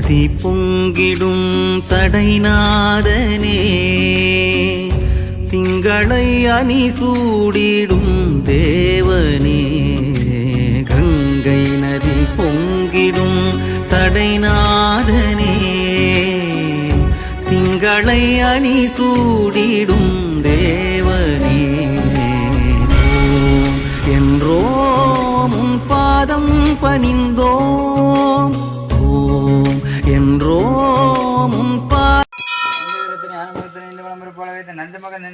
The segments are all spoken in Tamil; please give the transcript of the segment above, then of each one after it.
நதி பொங்கிடும் சடைநாதனே திங்களை அணி சூடிடும் தேவனே. கங்கை நதி பொங்கிடும் சடைநாதனே திங்களை அணி சூடிடும் தேவனே. என்றோ முன் பாதம் பணிந்தோம். ஓம் என்றோம் உன் இந்த விளம்பரம் போலவே நந்த மகன்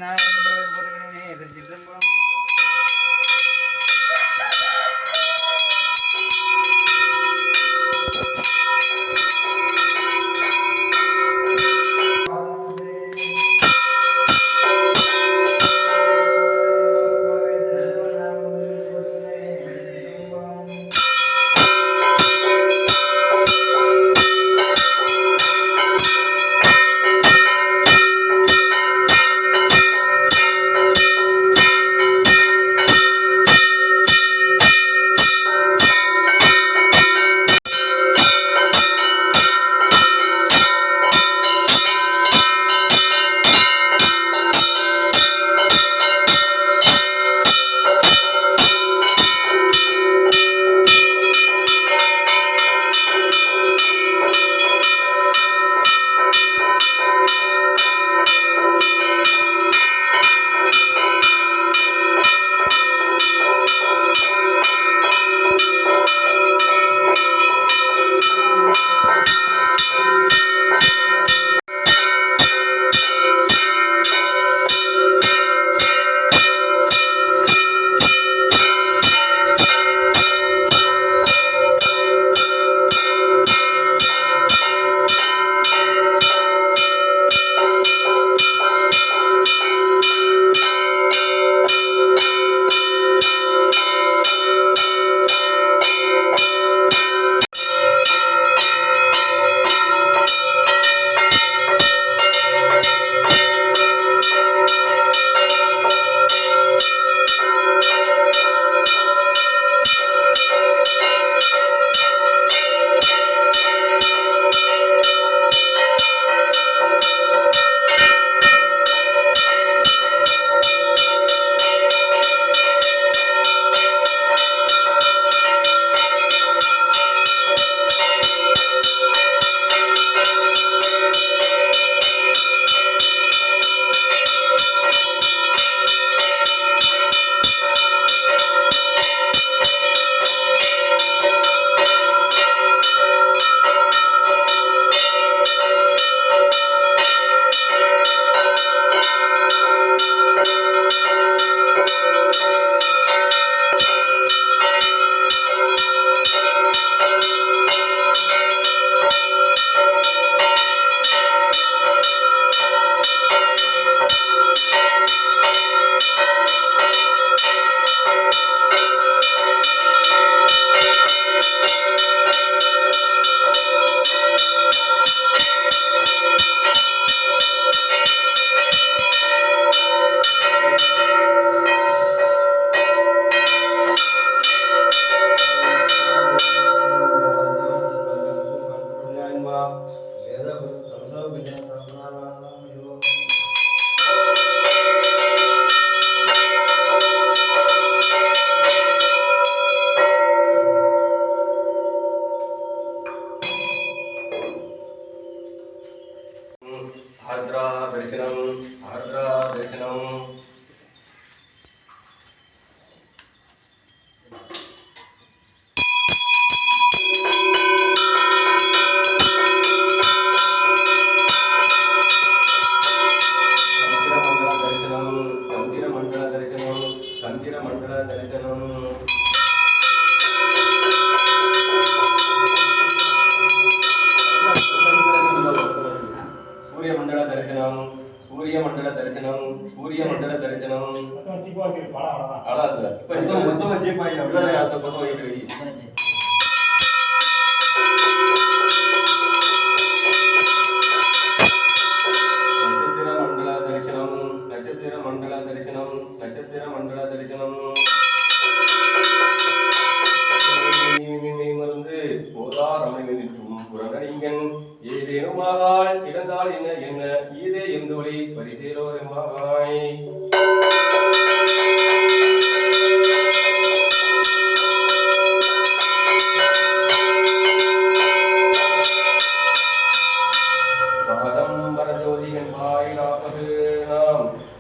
ಮಂದಿರ ಮಂಡಲ ದರ್ಶನವನ್ನು ಸೂರ್ಯಮಂಡಲ ದರ್ಶನವು ಸೂರ್ಯಮಂಡಲ ದರ್ಶನವು ಸೂರ್ಯಮಂಡಲ ದರ್ಶನವು ಅಲ್ಲ ಅದು ಇಪ್ಪ ಮೊತ್ತ ಜೀಪ మండల దర్శనం నక్షత్ర మండల దర్శనం.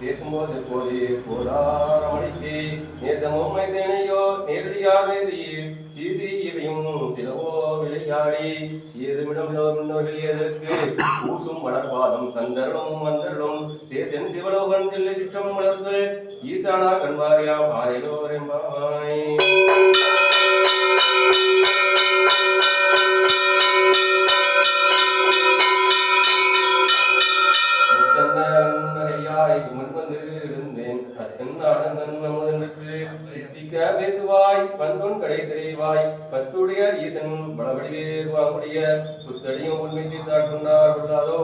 பேசும்போது போது போதாரமணிக்கு நேசமும் மைதேனையோ நேரடியாக சீசி இவையும் சிலவோ விளையாடி. ஏதுமிடம் முன்னோர்கள் எதற்கு? ஊசும் மலர்பாதம் தந்தரும் மந்தரும் தேசன் சிவலோகன் தில்லை சிற்றம் வளர்ந்து ஈசானா கண்பாரியாம் ஆயிலோர் கத்தன்னாடங்கன் நமதென்று தித்திக்க பேசுவாய் கடை தெரிவாய் ஈசன் பலவடிவேர் வாங்குடைய புத்தடியும் தாட்டுண்டார் உள்ளாதோ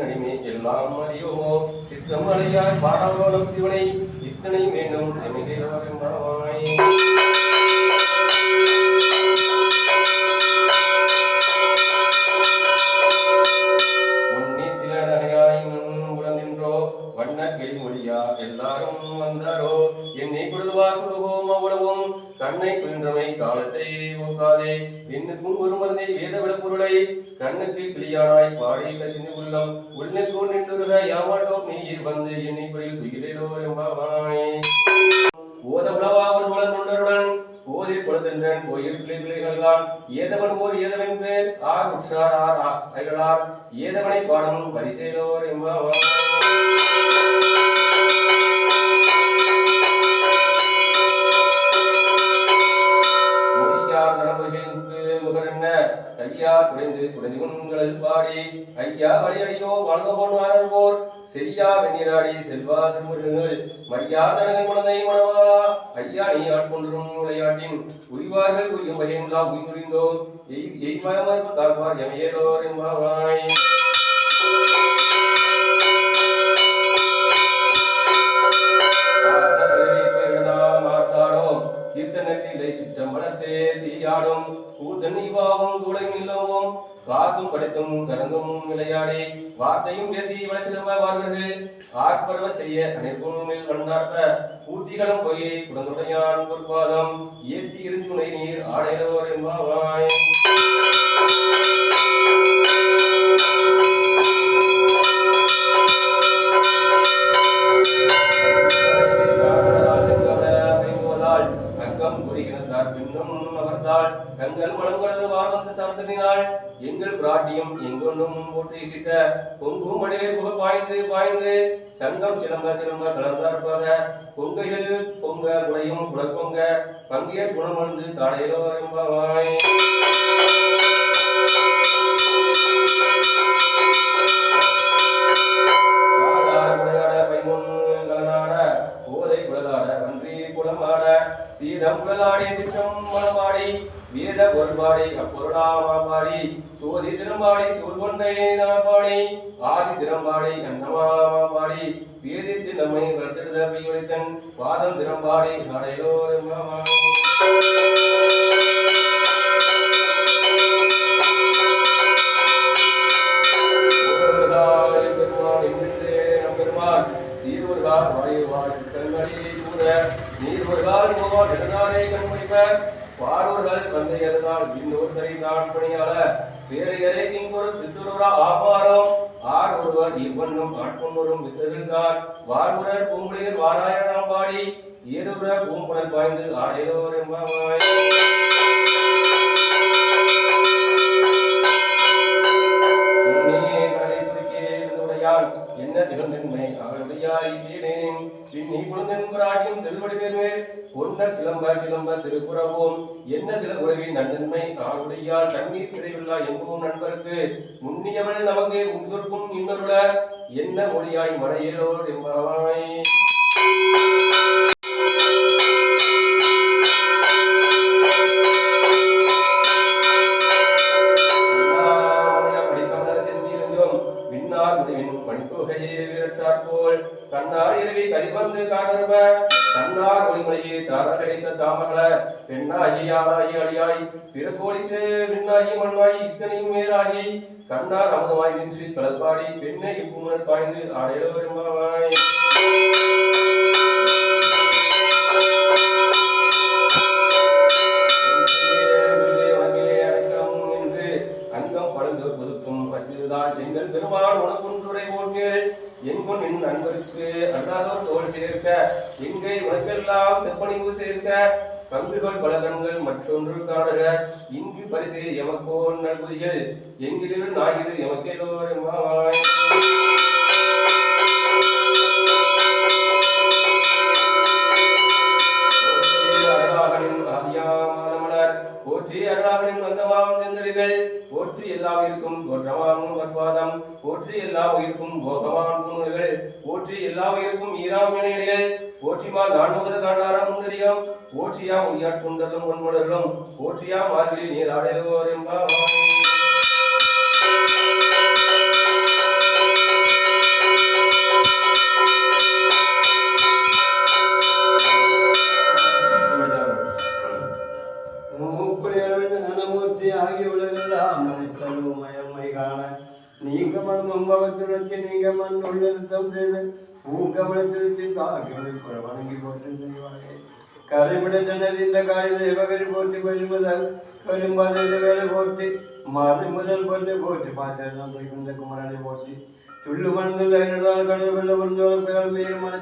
அடிமை எல்லாம் அறியோமோ சித்தம் அடையாய் பாடாவோலம் சிவனை இத்தனை வேண்டும் எமிதேவாய் கண்ணுக்கு கிளியானாய் பாடி கசிந்து உள்ளம் உள்ளுக்கு நின்றுருக யாமாட்டோம் நீர் வந்து என்னை குயில் துயிலோ எம்பாவாய் ஓத உளவா ஒரு உலன் உண்டருடன் ஓதில் குலத்தின்றன் கோயில் பிள்ளை பிள்ளைகள்தான். ஏதவன் ஓர் ஏதவன் பேர் ஆர் உற்றார் ஆர் ஆ- ஏதவனை பாடமும் பரிசேலோர் எம்பாவாய் ஐயா குறைந்து குறைந்து உண்களில் பாடி ஐயா வழியடியோ வாழ்ந்து போனார் போர் செரியா வெந்நீராடி செல்வா செல்முருகங்கள் மையா தடகன் குழந்தை மணவாளா. ஐயா நீ ஆட்கொண்டிரும் விளையாட்டின் உய்வார்கள் உய்யும் வகையில்லா உய்முறிந்தோம் எய் எய்வாயமார் தாழ்வார் எமையேலோர் என்பாவாய். you. தீர்த்தனத்திலே சிற்றம்பலத்தே தீயாடும் கூத்தன் இவாவும் துளையும் இல்லவும் காத்தும் படைத்தும் கரங்கமும் விளையாடி வார்த்தையும் பேசி வளசிலவார்கள் ஆட்பரவ செய்ய அனைத்தும் வந்தார்த்த பூத்திகளும் பொய் குடந்துடையான் பொற்பாதம் ஏற்றி இருந்துணை நீர் ஆடையோர் என்பாவாய் பின்னும் அமர்ந்தாள் தங்கள் மனங்களது வாழ்ந்து சார்ந்தனினாள் எங்கள் பிராட்டியம் எங்கொன்றும் போற்றி சித்த பொங்கும் மடிவே புக பாய்ந்து பாய்ந்து சங்கம் சிலம்ப சிலம்ப கலந்தார்பாக கொங்கையில் பொங்க குடையும் குலப்பொங்க பங்கிய குணம் வந்து சீதம் குழலாடி சிற்றம் வேத பொருள்பாடி அப்பொருளாமாடி சோதி திரும்பாடி சூழ்கொண்டை பாடி ஆதி திறம்பாடி அன்னமாமாடி பாடி வேதித்து நம்மை வளர்த்திடுத பையொழித்தன் பாதம் திறம்பாடி அடையலோ இன்னொரு தரை தான் பணியாள பேரையரே கிங்கொரு பித்துருரா ஆபாரம்? ஆர் ஒருவர் இவ்வண்ணும் ஆட்கொண்டோரும் வித்தகிழ்ந்தார் வாழ்வுரர் பூங்குளிர் வாராயணம் பாடி ஏறுற பூம்புடன் பாய்ந்து ஆடையோர் என்பாய் திகழ்ந்தன்மை அவளுடையாய் தேனேன் பின்னி குழந்தன் பிராட்டியும் திருவடிவேர் பொன்னர் சிலம்ப சிலம்ப திருப்புறவோம். என்ன சில உறவின் நன்னன்மை அவளுடையாள் கண்ணீர் கிடைவில்லா எங்கும் நண்பருக்கு. முன்னியவள் நமக்கு முன் சொற்கும் இன்னொருள என்ன மொழியாய் மனையேலோர் என்பவாய் கிடைத்த பெண்ணாகி ஆளாகி அழியாய் பிறகோடி விண்ணாகி மண்ணாகி இத்தனையும் மேலாகி கண்ணார் அமுதமாய் நின்று பிறப்பாடி பெண்ணை இப்புமர் பாய்ந்து அடையல என்பாய் எங்கள் பெருமாள் உனக்குன்றுரை போன்கள் எங்கும் நின் நண்பருக்கு அண்ணாதோர் தோல் சேர்க்க எங்கே உனக்கெல்லாம் தெப்பணிவு சேர்க்க பங்குகள் பல கண்கள் மற்றொன்று காணுக. இங்கு பரிசு எமக்கோன் நல்குதிகள். எங்கிலும் நாயிரு எமக்கேலோர் என்பாய் போற்றி அருளாகனின் ஆதியாமாதமலர் போற்றி அருளாகனின் வந்தவாம் செந்தடிகள் போற்றி எல்லா உயிருக்கும் தோற்றமாம் வர்வாதம் போற்றி எல்லா உயிருக்கும் போகமான் பூணுகள் போற்றி எல்லா உயிருக்கும் ஈராமினைகள் போற்றிமால் நான்முகத காண்டாரா முன்னறியாம். போற்றியாம் உய்யாட்குண்டலும் பொன்முடலும் போற்றியாம் மார்கழி நீராடையோர் என்பாம் நீங்க மண் ஆகிய உலகெல்லாம் மறைத்தலும் உள்ளிருத்தம் செய்து பூங்கமலத்திருத்தி காக்கிகளை வணங்கி போட்டு செய்வாரே கரைமிடத்தினர் தேவகரி போற்றி பரிமுதல் கரும்பாதையில் வேலை போற்றி மாறி முதல் கொண்டு போற்றி பாத்திரம் வைகுந்த குமரனை போற்றி துள்ளு மணந்துள்ள என்னதான் கடல் வெள்ள வந்தோர்கள் மீறும் மன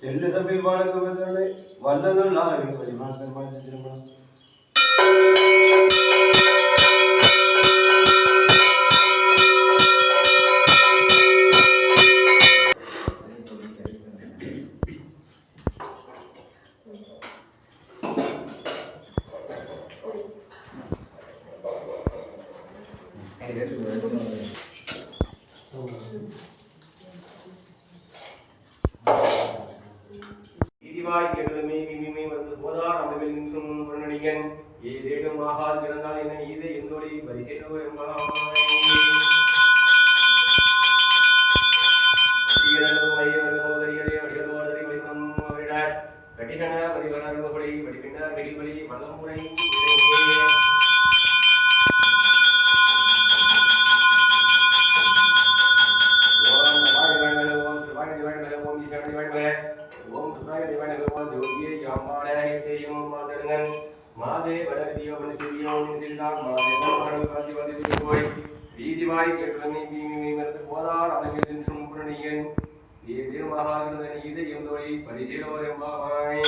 செல்லு பாடக்கு வல்லதும் திருமணம் வடதியோ மனுஷியோ நின்றில்லான் மாதே மாடல் காதி வந்து போய் வீதிவாய் கேட்கலமே தீமி மருந்து போதார் அளவில் நின்றும் புரணியன் ஏதேனும் ஆகாது இதை எந்தோய் பரிசீலோர் என்பாய்